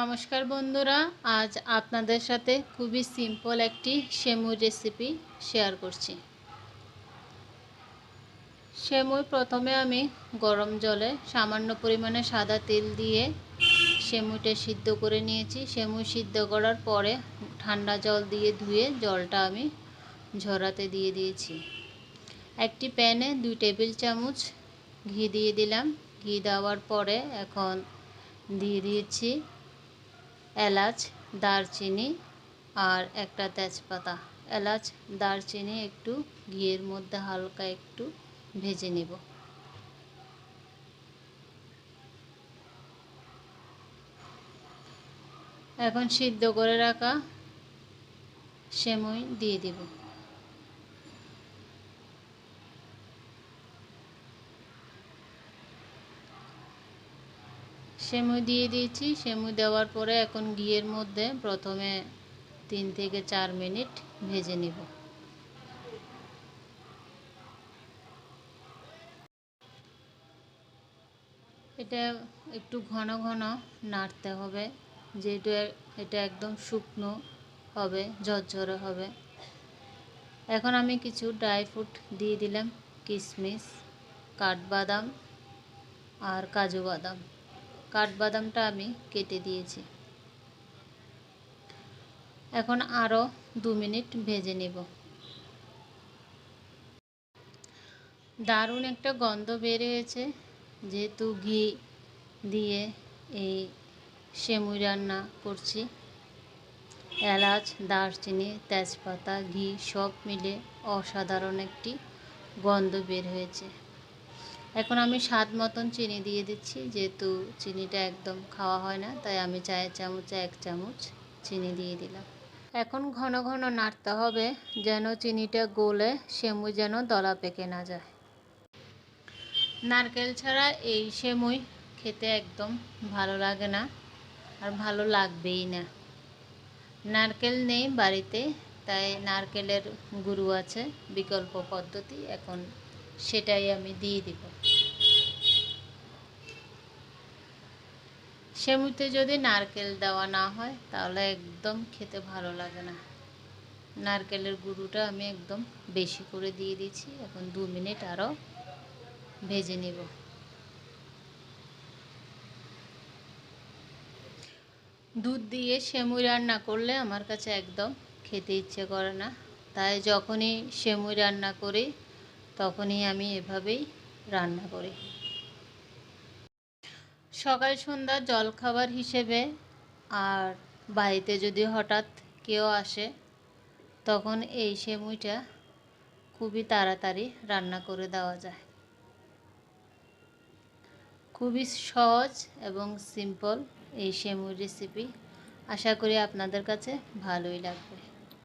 নমস্কার বন্ধুরা, আজ আপনাদের সাথে খুবই সিম্পল একটি সেমুই রেসিপি শেয়ার করছি। সেমুই প্রথমে আমি গরম জলে সামান্য পরিমাণে সাদা তেল দিয়ে সেমুইটা সিদ্ধ করে নিয়েছি। সেমুই সিদ্ধ করার পরে ঠান্ডা জল দিয়ে ধুয়ে জলটা আমি ঝরাতে দিয়ে দিয়েছি। একটি প্যানে দুই টেবিল চামচ ঘি দিয়ে দিলাম। ঘি দেওয়ার পরে এখন দিয়ে দিয়েছি এলাচ, দারচিনি আর একটা তেজপাতা। এলাচ, দারচিনি একটু ঘিয়ের মধ্যে হালকা একটু ভেজে নেব। এখন সিদ্ধ করে রাখা সেমই দিয়ে দিব। সেমুই দিয়ে দিয়েছি। সেমুই দেওয়ার পরে এখন ঘিয়ের মধ্যে প্রথমে তিন থেকে চার মিনিট ভেজে নিব। এটা একটু ঘন ঘন নাড়তে হবে। যেহেতু এটা একদম শুকনো হবে, ঝরঝরে হবে। এখন আমি কিছু ড্রাই ফ্রুট দিয়ে দিলাম কিশমিশ কাঠবাদাম আর কাজু বাদাম। কাঠবাদামটা আমি কেটে দিয়েছি। এখন আরও দু মিনিট ভেজে নেব। দারুণ একটা গন্ধ বের হয়েছে যেহেতু ঘি দিয়ে এই সেমুই রান্না করছি, এলাচ, দারচিনি, তেজপাতা, ঘি সব মিলে অসাধারণ একটি গন্ধ বের হয়েছে। এখন আমি স্বাদ মতন চিনি দিয়ে দিচ্ছি, যেহেতু চিনিটা একদম খাওয়া হয় না, তাই আমি চায়ের চামচে এক চামচ চিনি দিয়ে দিলাম। এখন ঘন ঘন নাড়তে হবে, যেন চিনিটা গলে সেমুই যেন দলা পেকে না যায়। নারকেল ছাড়া এই সেমুই খেতে একদম ভালো লাগে না, আর ভালো লাগবেই না। নারকেল নেই বাড়িতে, তাই নারকেলের গুরু আছে, বিকল্প পদ্ধতি। এখন সেটাই আমি দিয়ে দিব। সেমুতে যদি নারকেল দেওয়া না হয়, তাহলে একদম খেতে ভালো লাগে না। নারকেলের গুঁড়োটা আমি একদম বেশি করে দিয়ে দিচ্ছি। এখন দু মিনিট আরও ভেজে নেব। দুধ দিয়ে সেমুই রান্না করলে আমার কাছে একদম খেতে ইচ্ছে করে না। তাই যখনই সেমুই রান্না করি তখনই আমি এভাবেই রান্না করি। সকাল সন্ধ্যা জলখাবার হিসেবে আর বাড়িতে যদি হঠাৎ কেউ আসে, তখন এই সেমুইটা খুবই তাড়াতাড়ি রান্না করে দেওয়া যায়। খুবই সহজ এবং সিম্পল এই সেমুই রেসিপি আশা করি আপনাদের কাছে ভালোই লাগবে।